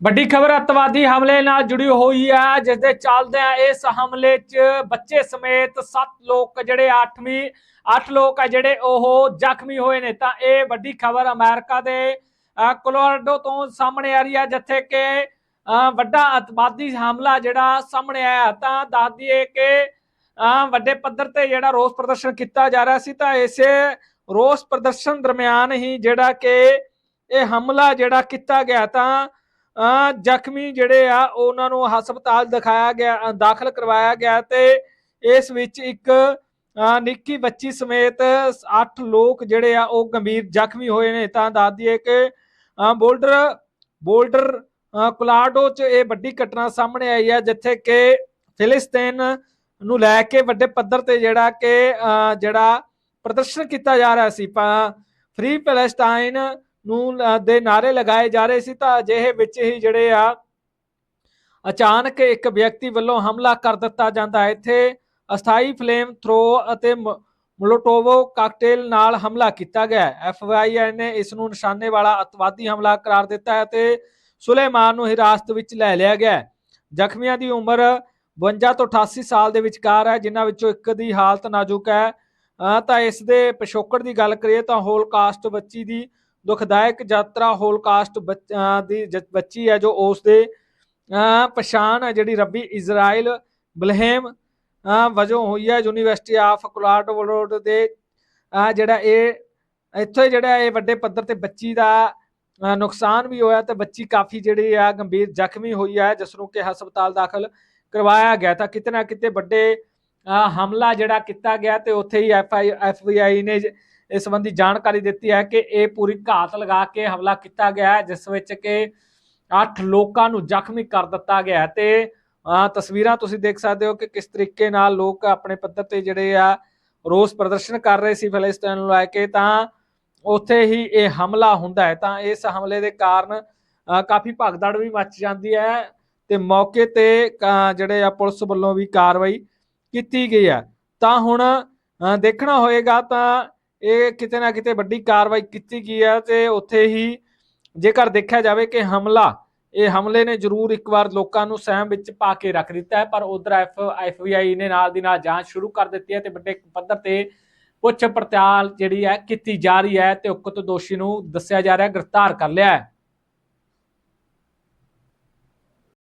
ਵੱਡੀ ਖਬਰ ਅੱਤਵਾਦੀ ਹਮਲੇ ਨਾਲ ਜੁੜੀ ਹੋਈ ਹੈ ਜਿਸ ਦੇ ਚੱਲਦਿਆਂ ਇਸ ਹਮਲੇ 'ਚ ਬੱਚੇ ਸਮੇਤ 7 ਲੋਕ ਜਿਹੜੇ 8ਵੀਂ 8 ਲੋਕ ਆ ਜਿਹੜੇ ਉਹ ਜ਼ਖਮੀ ਹੋਏ ਨੇ। ਤਾਂ ਇਹ ਵੱਡੀ ਖਬਰ ਅਮਰੀਕਾ ਦੇ ਅਹ, ਕੋਲੋਰਾਡੋ ਤੋਂ ਸਾਹਮਣੇ ਆ ਰਹੀ ਹੈ ਜਿੱਥੇ ਕਿ ਅਹ, ਵੱਡਾ ਅੱਤਵਾਦੀ ਹਮਲਾ ਜਿਹੜਾ ਸਾਹਮਣੇ ਆਇਆ। ਤਾਂ ਦੱਸ ਦਈਏ ਕਿ ਅਹ, ਵੱਡੇ ਪੱਧਰ ਤੇ ਜਿਹੜਾ ਰੋਸ ਪ੍ਰਦਰਸ਼ਨ ਕੀਤਾ ਜਾ ਰਿਹਾ ਸੀ ਤਾਂ ਇਸੇ ਰੋਸ ਪ੍ਰਦਰਸ਼ਨ ਦਰਮਿਆਨ ਹੀ ਜਿਹੜਾ ਕਿ ਇਹ ਹਮਲਾ ਜਿਹੜਾ ਕੀਤਾ ਗਿਆ। ਤਾਂ ਜ਼ਖਮੀ ਜਿਹੜੇ ਆ ਉਹਨਾਂ ਨੂੰ ਹਸਪਤਾਲ ਦਿਖਾਇਆ ਗਿਆ ਦਾਖਲ ਕਰਵਾਇਆ ਗਿਆ ਤੇ ਇਸ ਵਿੱਚ ਇੱਕ ਨਿੱਕੀ ਬੱਚੀ ਸਮੇਤ 8 ਲੋਕ ਜਿਹੜੇ ਆ ਉਹ ਗੰਭੀਰ ਜ਼ਖਮੀ ਹੋਏ ਨੇ। ਤਾਂ ਦੱਸ ਦਈਏ ਕਿ ਬੋਲਡਰ ਬੋਲਡਰ ਅ, ਚ ਇਹ ਵੱਡੀ ਘਟਨਾ ਸਾਹਮਣੇ ਆਈ ਹੈ ਜਿੱਥੇ ਕਿ ਫਿਲਿਸਤੀਨ ਨੂੰ ਲੈ ਕੇ ਵੱਡੇ ਪੱਧਰ ਤੇ ਜਿਹੜਾ ਕਿ ਅ, ਜਿਹੜਾ ਪ੍ਰਦਰਸ਼ਨ ਕੀਤਾ ਜਾ ਰਿਹਾ ਸੀ। ਫ੍ਰੀ ਪੈਲੇਸਟਾਈਨ ਨੂੰ ਦੇ ਨਾਰੇ ਲਗਾਏ ਜਾ ਰਹੇ ਸੀ ਤਾਂ ਅਜਿਹੇ ਵਿੱਚ ਹੀ ਜਿਹੜੇ ਆ ਅਚਾਨਕ ਇੱਕ ਵਿਅਕਤੀ ਵੱਲੋਂ ਹਮਲਾ ਕਰ ਦਿੱਤਾ ਜਾਂਦਾ ਹੈ। ਇੱਥੇ ਅਸਥਾਈ ਫਲੇਮ ਥਰੋ ਅਤੇ ਮੋਲੋਟੋਵੋ ਕਾਕਟੇਲ ਨਾਲ ਹਮਲਾ ਕੀਤਾ ਗਿਆ ਹੈ। ਨੇ ਇਸ ਨੂੰ ਨਿਸ਼ਾਨੇ ਵਾਲਾ ਅਤਵਾਦੀ ਹਮਲਾ ਕਰਾਰ ਦਿੱਤਾ ਹੈ ਤੇ ਸੁਲੇਮਾਨ ਨੂੰ ਹਿਰਾਸਤ ਵਿੱਚ ਲੈ ਲਿਆ ਗਿਆ ਜ਼ਖਮੀਆਂ ਦੀ ਉਮਰ 52 ਤੋਂ 88 ਸਾਲ ਦੇ ਵਿਚਕਾਰ ਹੈ ਜਿਨ੍ਹਾਂ ਵਿੱਚੋਂ ਇੱਕ ਦੀ ਹਾਲਤ ਨਾਜ਼ੁਕ ਹੈ। ਅ, ਤਾਂ ਇਸ ਦੇ ਪਿਛੋਕੜ ਦੀ ਗੱਲ ਕਰੀਏ ਤਾਂ ਹੋਲਕਾਸਟ ਬੱਚੀ ਦੀ ਦੁਖਦਾਇਕ ਯਾਤਰਾ ਹੋਲਕਾਸਟ ਬੱਚ- ਦੀ ਜ- ਬੱਚੀ ਹੈ ਜੋ ਉਸ ਦੇ ਪਛਾਣ ਹੈ ਜਿਹੜੀ ਰੱਬੀ ਇਜ਼ਰਾਈਲ ਬਲਹੇਮ ਵਜੋਂ ਹੋਈ ਹੈ ਯੂਨੀਵਰਸਿਟੀ ਆਫ ਕੋਲਾਰਡੋ ਦੇ ਜਿਹੜਾ ਇਹ, ਇੱਥੇ ਜਿਹੜਾ ਇਹ ਵੱਡੇ ਪੱਧਰ ਤੇ ਬੱਚੀ ਦਾ ਨੁਕਸਾਨ ਵੀ ਹੋਇਆ ਤੇ ਬੱਚੀ ਕਾਫੀ ਜਿਹੜੀ ਆ ਗੰਭੀਰ ਜ਼ਖਮੀ ਹੋਈ ਹੈ ਜਿਸ ਨੂੰ ਕਿ ਹਸਪਤਾਲ ਦਾਖਲ ਕਰਵਾਇਆ ਗਿਆ ਤਾਂ ਕਿਤੇ ਨਾ ਕਿਤੇ ਵੱਡੇ ਹਮਲਾ ਜਿਹੜਾ ਕੀਤਾ ਗਿਆ ਤੇ ਉੱਥੇ ਹੀ ਐਫ ਆਈ ਐਫਆਈ ਆਈ ਨੇ ਇਸ ਸੰਬੰਧੀ ਜਾਣਕਾਰੀ ਦਿੱਤੀ ਹੈ ਕਿ ਇਹ ਪੂਰੀ ਘਾਤ ਲਗਾ ਕੇ ਹਮਲਾ ਕੀਤਾ ਗਿਆ ਹੈ, ਜਿਸ ਵਿੱਚ ਕਿ 8 ਲੋਕਾਂ ਨੂੰ ਜ਼ਖਮੀ ਕਰ ਦਿੱਤਾ ਗਿਆ ਹੈ। ਤੇ ਤਸਵੀਰਾਂ ਤੁਸੀਂ ਦੇਖ ਸਕਦੇ ਹੋ ਕਿ ਕਿਸ ਤਰੀਕੇ ਨਾਲ ਲੋਕ ਆਪਣੇ ਪੱਧਰ ਤੇ ਜਿਹੜੇ ਆ, ਰੋਸ ਪ੍ਰਦਰਸ਼ਨ ਕਰ ਰਹੇ ਸੀ ਫਿਲਿਸਤੀਨ ਨੂੰ ਲੈ ਕੇ, ਤਾਂ ਉੱਥੇ ਹੀ ਇਹ ਹਮਲਾ ਹੁੰਦਾ ਹੈ। ਤਾਂ ਇਸ ਹਮਲੇ ਦੇ ਕਾਰਨ ਕਾਫੀ ਭਗਦੜ ਵੀ ਮਚ ਜਾਂਦੀ ਹੈ ਤੇ ਮੌਕੇ ਤੇ ਜਿਹੜੇ ਆ ਪੁਲਿਸ ਵੱਲੋਂ ਵੀ ਕਾਰਵਾਈ ਕੀਤੀ ਗਈ ਹੈ। ਤਾਂ ਹੁਣ ਦੇਖਣਾ ਹੋਏਗਾ ਤਾਂ ਇਹ ਕਿਤੇ ਨਾ ਕਿਤੇ ਵੱਡੀ ਕਾਰਵਾਈ ਕੀਤੀ ਗਈ ਹੈ ਤੇ ਉੱਥੇ ਹੀ ਜੇਕਰ ਦੇਖਿਆ ਜਾਵੇ ਕਿ ਹਮਲਾ, ਇਹ ਹਮਲੇ ਨੇ ਜ਼ਰੂਰ ਇੱਕ ਵਾਰ ਲੋਕਾਂ ਨੂੰ ਸਹਿਮ ਵਿੱਚ ਪਾ ਕੇ ਰੱਖ ਦਿੱਤਾ ਹੈ, ਪਰ ਉਧਰ ਐਫ ਐਫਬੀਆਈ ਨੇ ਨਾਲ ਦੀ ਨਾਲ ਜਾਂਚ ਸ਼ੁਰੂ ਕਰ ਦਿੱਤੀ ਹੈ ਤੇ ਵੱਡੇ ਪੱਧਰ ਤੇ ਪੁੱਛ ਪੜਤਾਲ ਜਿਹੜੀ ਹੈ ਕੀਤੀ ਜਾ ਰਹੀ ਹੈ ਤੇ ਉਕਤ ਦੋਸ਼ੀ ਨੂੰ ਦੱਸਿਆ ਜਾ ਰਿਹਾ ਗ੍ਰਿਫਤਾਰ ਕਰ ਲਿਆ ਹੈ।